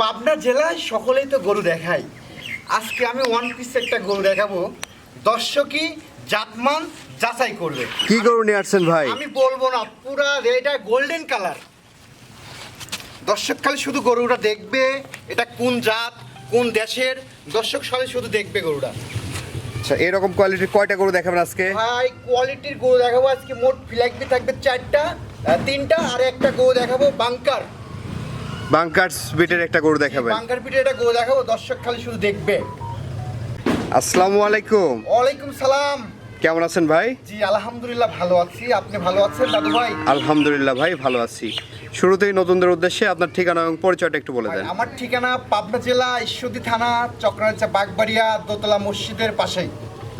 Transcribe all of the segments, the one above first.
পাবনা জেলায় সকলেই তো গরু দেখায়। আজকে আমি ওয়ান পিস একটা গরু দেখাবো। দর্শকই জাতমান যাচাই করবে। কি গরু নিয়ে আসছেন ভাই? আমি বলব না পুরা এটা গোল্ডেন কালার দর্শক খালি শুধু গরুটা দেখবে এটা কোন জাত কোন দেশের। দর্শক সবাই শুধু দেখবে গরুটা। আচ্ছা এরকম কোয়ালিটির কয়টা গরু দেখাবেন আজকে? ভাই কোয়ালিটির গরু দেখাবো। আজকে মোট ফ্ল্যাগবি থাকবে চারটা তিনটা আর একটা গরু দেখাবো বাংকার। বাংকার্স বিটের একটা গরু দেখাবেন বাংকার পিঠে একটা গরু দেখাবো দর্শক খালি শুধু দেখবে। আসসালামু আলাইকুম। ওয়ালাইকুম সালাম। কেমন আছেন ভাই? জি আলহামদুলিল্লাহ ভালো আছি। আপনি ভালো আছেন দাদু ভাই? আলহামদুলিল্লাহ ভাই ভালো আছি। শুরুতেই নতুনদের উদ্দেশ্যে আপনার ঠিকানা এবং পরিচয়টা একটু বলে দেন। আমার ঠিকানা পাবনা জেলা ঈশ্বরদী থানা চক্রাঞ্চা বাগবাড়িয়া দোতলা মসজিদের পাশেই।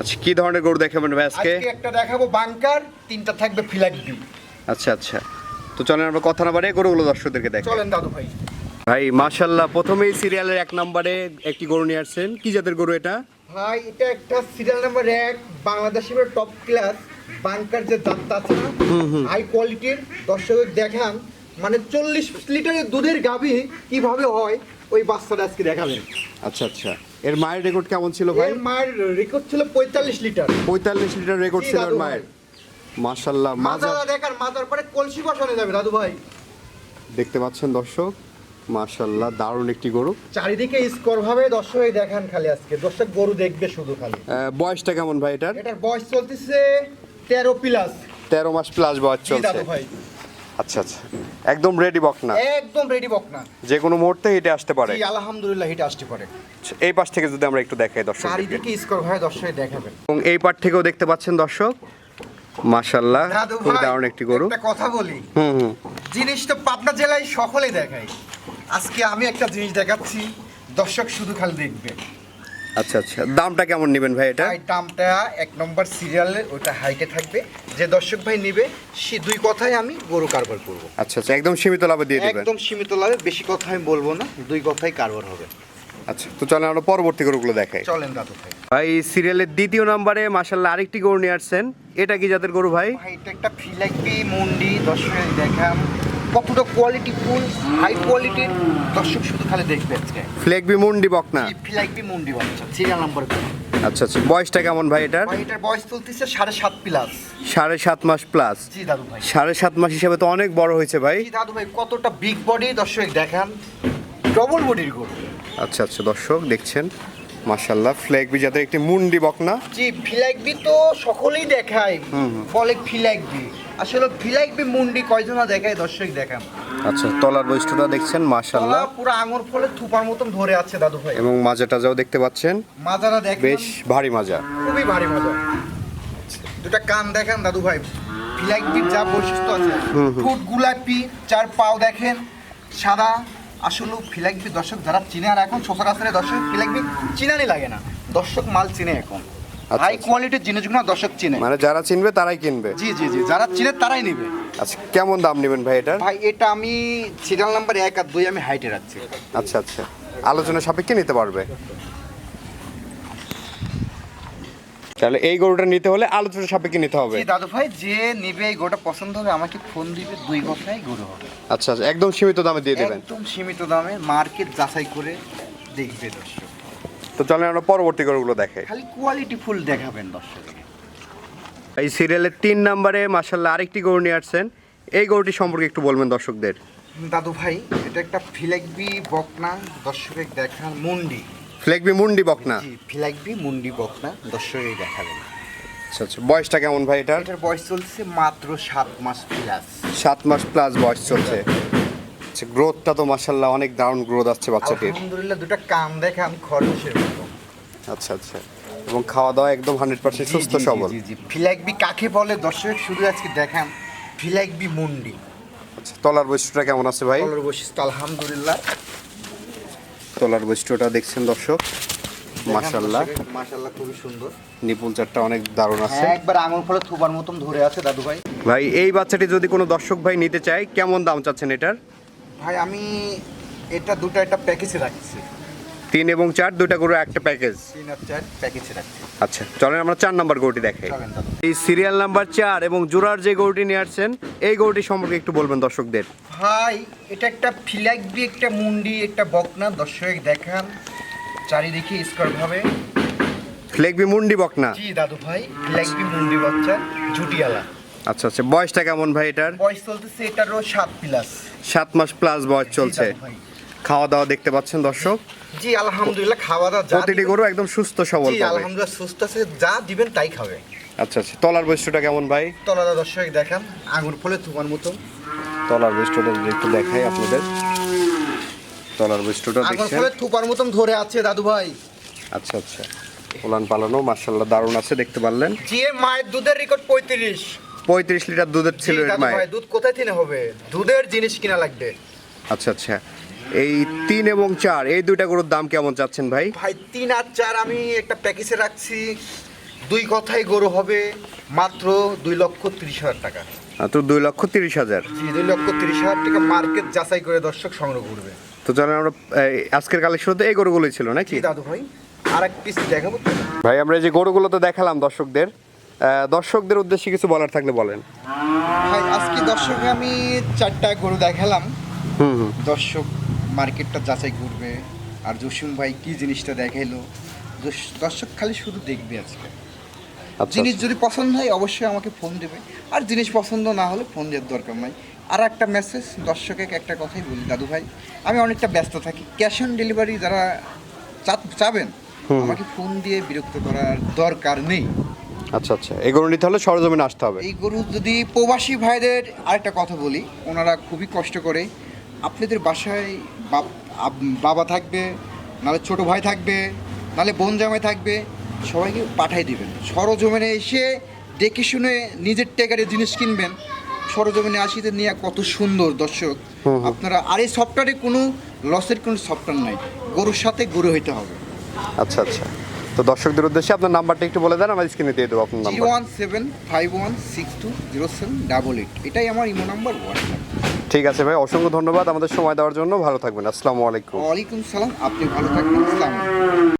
আচ্ছা কি ধরনের গরু দেখাবেন ভাই আজকে? আজকে একটা দেখাবো বাংকার তিনটা থাকবে ফ্ল্যাগবি আচ্ছা আচ্ছা। তো চলেন আমরা কথা না বাড়িয়ে গরুগুলো দর্শকদেরকে দেখ চলেন দাদু ভাই। ভাই মাশাল্লাহ প্রথমেই সিরিয়ালের এক নম্বরে একটি গরু নিয়ে আসছেন। কি জাতের গরু এটা? ভাই এটা একটা সিরিয়াল নাম্বার এক বাংলাদেশের টপ ক্লাস বাংকার যে জাতটা আছে না হাই কোয়ালিটির দর্শক দেখান মানে চল্লিশ লিটারের দুধের গাভী কীভাবে হয় ওই বাচ্চাটা আজকে দেখাবেন। আচ্ছা আচ্ছা। এর মায়ের রেকর্ড কেমন ছিল ভাই? এর মায়ের রেকর্ড ছিল পঁয়তাল্লিশ লিটার। পঁয়তাল্লিশ লিটার রেকর্ড ছিল ওর মায়ের। মাশাল্লাহ মাজা দেখার মাজার পরে কলসি বসানো যাবে দাদু ভাই। দেখতে পাচ্ছেন দর্শক মাশাল্লাহ দারুণ একটি গরু। চারিদিকে স্কোর ভাবে দর্শক দেখান খালি আজকে। দর্শক গরু দেখবে শুধু খালি। বয়সটা কেমন ভাই এটার? এটার বয়স চলতেছে তেরো প্লাস তেরো মাস প্লাস বয়স চলছে। ভাই? আচ্ছা আচ্ছা। একদম রেডি বক না একদম রেডি বকনা। যে কোনো মুহূর্তে হেঁটে আসতে পারে। আলহামদুলিল্লাহ হিট আসতে পারে। আচ্ছা, এই পাশ থেকে যদি আমরা একটু দেখাই দর্শক চারিদিকে স্কোর ভাবে দর্শক দেখাবেন এবং এই পাট থেকেও দেখতে পাচ্ছেন দর্শক মাশাল্লাহ খুব দারুণ একটি গরু। একটা কথা বলি। হুম হুম। জিনিস তো পাবনা জেলায় সকলে দেখায়। আজকে আমি একটা জিনিস দেখাচ্ছি দর্শক শুধু খালি দেখবে। আচ্ছা আচ্ছা দামটা কেমন নেবেন ভাই এটা? ভাই দামটা এক নম্বর সিরিয়ালে ওটা হাইটে থাকবে। যে দর্শক ভাই নেবে সে দুই কথাই আমি গরু কারবার করব। আচ্ছা আচ্ছা একদম সীমিত লাভে দিয়ে দিবেন। একদম সীমিত লাভে বেশি কথা আমি বলব না দুই কথাই কারবার হবে। আচ্ছা তো চলেন আমরা পরবর্তী গরুগুলো দেখাই। চলেন দাদু ভাই। ভাই সিরিয়ালের দ্বিতীয় নম্বরে মাশাল্লাহ আরেকটি গরু নিয়ে আসছেন। এটা কি জাতের গরু ভাই? ভাই এটা একটা ফিলাইপি মুন্ডি দর্শক দেখাম কতটা কোয়ালিটি ফুল হাই কোয়ালিটির দর্শক শুধু খালি দেখবে আজকে। ফ্লেগবি মুন্ডি বকনা ফিলাইপি মুন্ডি বাচ্চা সিরিয়াল নাম্বার আচ্ছা আচ্ছা। বয়সটা কেমন ভাই এটার? ভাই এটার বয়স চলতেছে সাড়ে সাত প্লাস সাড়ে সাত মাস প্লাস জি দাদু ভাই। সাড়ে সাত মাস হিসাবে তো অনেক বড় হয়েছে ভাই। জি দাদু ভাই কতটা বিগ বডি দর্শক দেখান। ডবল বডির গরু। আচ্ছা আচ্ছা দর্শক দেখছেন। মাশাল্লাহ ফ্লেগবি জাতের একটি মুন্ডি বকনা জি ফিলাইকবি তো সকলেই দেখায়। বলে ফিলাইকবি আসলে ফিলাইকবি মুন্ডি কয়জনা দেখায় দর্শক দেখান। আচ্ছা তলার বৈশিষ্ট্যটা দেখছেন তলা মাশাল্লাহ পুরো আঙুর ফলে থুপার মতন ধরে আছে দাদু ভাই। এবং মাজা টাজাও দেখতে পাচ্ছেন। মাজারা দেখেন। বেশ ভারী মাজা। খুবই ভারী মজা। দুটা কান দেখেন দাদু ভাই। ফিলাইকবির যা বৈশিষ্ট্য আছে। ঠোঁট গুলাপি চার পাও দেখেন সাদা। আসলে ফিলাইকবি দর্শক যারা চিনে আর এখন সচরাচরে দর্শক ফিলাইকবি চিনানি লাগে না। দর্শক মাল চিনে এখন। হাই আচ্ছা। কোয়ালিটির জিনিসগুলো দর্শক চিনে। মানে যারা চিনবে তারাই কিনবে। জি জি জি যারা চিনে তারাই নেবে। আচ্ছা কেমন দাম নেবেন ভাই এটার ভাই এটা আমি সিরিয়াল নাম্বার এক আর দুই আমি হাইটে রাখছি। আচ্ছা আচ্ছা। আলোচনা সাপেক্ষে নিতে পারবে। তাহলে এই গরুটা নিতে হলে আলোচনা সাপেক্ষে নিতে হবে। দাদু ভাই যে নিবে এই গোটা পছন্দ হবে আমাকে ফোন দিবে দুই কথাই গরু হবে। আচ্ছা আচ্ছা একদম সীমিত দামে দিয়ে দেবেন। একদম সীমিত দামে মার্কেট যাচাই করে দেখবে দর্শক। তো চলেন আমরা পরবর্তী গরুগুলো দেখে খালি কোয়ালিটি ফুল দেখাবেন দর্শক এই সিরিয়ালের তিন নম্বরে মাসাল্লাহ আরেকটি গরু নিয়ে আসছেন। এই গরুটি সম্পর্কে একটু বলবেন দর্শকদের। দাদু ভাই এটা একটা ফিলাকবি বকনা দর্শকের দেখান মুন্ডি। ফ্লেগবি মুন্ডি বকনা? জি ফিলাকবি মুন্ডি বকনা দর্শকের দেখাবেন। আচ্ছা আচ্ছা বয়সটা কেমন ভাই এটার? এটার বয়স চলছে মাত্র সাত মাস প্লাস সাত মাস প্লাস বয়স চলছে। আচ্ছা গ্রোথটা তো মাসাল্লাহ অনেক দারুণ গ্রোথ আসছে বাচ্চাটির। আলহামদুলিল্লাহ দুটা কান দেখান খরচের মতো আচ্ছা আচ্ছা। এবং খাওয়া দাওয়া একদম হান্ড্রেড পার্সেন্ট সুস্থ সবল। ফিলাকবি কাকে বলে? দর্শক শুধু আজকে দেখান ফিলাকবি মুন্ডি। আচ্ছা তলার বৈশিষ্ট্যটা কেমন আছে ভাই? কলর বৈশিষ্ট্য আলহামদুলিল্লাহ। তলার বৈশিষ্ট্যটা দেখছেন দর্শক? মাসাল্লাহ মাশাল্লাহ খুবই সুন্দর। নিপুল চারটা অনেক দারুণ আছে। হ্যাঁ একবার আঙুল ফলে থুবার মতন ধরে আছে দাদু ভাই ভাই এই বাচ্চাটি যদি কোনো দর্শক ভাই নিতে চায় কেমন দাম চাচ্ছেন এটার? ভাই আমি এটা দুটো একটা প্যাকেজে রাখছি। তিন এবং চার দুইটা গরু একটা প্যাকেজ তিন আর চার প্যাকেজে রাখছি। আচ্ছা চলেন আমরা চার নাম্বার গরুটি দেখাই এই সিরিয়াল নাম্বার চার এবং জোড়ার যে গরুটি নিয়ে আসছেন এই গরুটি সম্পর্কে একটু বলবেন দর্শকদের। ভাই এটা একটা ফিলাকবি একটা মুন্ডি একটা বকনা। দর্শক দেখান। চারিদিকে স্কোয়ার ভাবে। ফ্লেগবি মুন্ডি বকনা? জি দাদু ভাই ফিলাকবি মুন্ডি বাচ্চা ঝুটিয়ালা আচ্ছা আচ্ছা। বয়সটা কেমন ভাই এটার? বয়স চলতেছে এটারও সাত প্লাস সাত মাস প্লাস বয়স চলছে। খাওয়া দাওয়া দেখতে পাচ্ছেন দর্শক? জি আলহামদুলিল্লাহ খাওয়া দাওয়া প্রতিটি গরু একদম সুস্থ সবল জি আলহামদুলিল্লাহ সুস্থ আছে যা দিবেন তাই খাবে। আচ্ছা আচ্ছা। তলার বৈশিষ্ট্যটা কেমন ভাই? তলাদা দর্শক দেখান আঙুর ফলে তোমার মতো। তলার বৈশিষ্ট্যটা যদি একটু দেখাই আপনাদের। তলার বৈশিষ্ট্যটা আঙুর দেখছেন ফলে থুপার মতন ধরে আছে দাদু ভাই। আচ্ছা আচ্ছা। উলান পালানো মার্শাল্লাহ দারুণ আছে দেখতে পারলেন। যে মায়ের দুধের রেকর্ড পঁয়ত্রিশ। পঁয়ত্রিশ লিটার দুধের ছিল এর মায়ের। ভাই দুধ কোথায় থেকে হবে? দুধের জিনিস কিনা লাগবে? আচ্ছা আচ্ছা। এই তিন এবং চার এই দুইটা গরুর দাম কেমন চাচ্ছেন ভাই? ভাই তিন আর চার আমি একটা প্যাকেজে রাখছি। দুই কথাই গরু হবে মাত্র দুই লক্ষ তিরিশ হাজার টাকা। তো দুই লক্ষ তিরিশ হাজার? জি দুই লক্ষ তিরিশ হাজার টাকা মার্কেট যাচাই করে দর্শক সংগ্রহ করবে। তো চলেন আমরা আজকের কালেকশনে এই গরুগুলোই ছিল নাকি? কি দাদু ভাই আর এক পিস দেখাবো। ভাই আমরা এই যে গরুগুলো তো দেখালাম দর্শকদের। দর্শকদের উদ্দেশ্যে কিছু বলার থাকলে বলেন। ভাই আজকে দর্শক আমি চারটা গরু দেখালাম। দর্শক মার্কেটটা যাচাই করবে। আর জসিম ভাই কি জিনিসটা দেখাইলো দর্শক খালি শুধু দেখবে আজকে। আচ্ছা জিনিস যদি পছন্দ হয় অবশ্যই আমাকে ফোন দেবে। আর জিনিস পছন্দ না হলে ফোন দেওয়ার দরকার নাই। আর একটা মেসেজ দর্শকে একটা কথাই বলি দাদু ভাই আমি অনেকটা ব্যস্ত থাকি। ক্যাশ অন ডেলিভারি যারা চাবেন আমাকে ফোন দিয়ে বিরক্ত করার দরকার নেই। আচ্ছা আচ্ছা। এই গরু নিতে হলে সরজমিনে আসতে হবে। এই গরু যদি প্রবাসী ভাইদের আরেকটা কথা বলি ওনারা খুবই কষ্ট করে। আপনাদের বাসায় বাবা থাকবে নাহলে ছোট ভাই থাকবে নাহলে বোন জামাই থাকবে সবাইকে পাঠাই দিবেন। সরজমিনে এসে দেখে শুনে নিজের টেকারে জিনিস কিনবেন। সরজমিনে আসিতে নিয়ে কত সুন্দর দর্শক। আপনারা আর এই সফটওয়্যারে কোনো লসের কোনো সফটওয়্যার নাই। গরুর সাথে গরু হইতে হবে। আচ্ছা আচ্ছা। তো দর্শকদের উদ্দেশ্যে আপনার নাম্বারটা একটু বলে দেন আমার স্ক্রিনে দিয়ে দেবো আপনার number. One seven five one six two zero seven double eight এটাই আমার ইমো নাম্বার হোয়াটসঅ্যাপ ঠিক আছে ভাই অসংখ্য ধন্যবাদ আমাদের সময় দেওয়ার জন্য ভালো থাকবেন আসসালামু আলাইকুম। ওয়ালাইকুম সালাম আপনি ভালো থাকবেন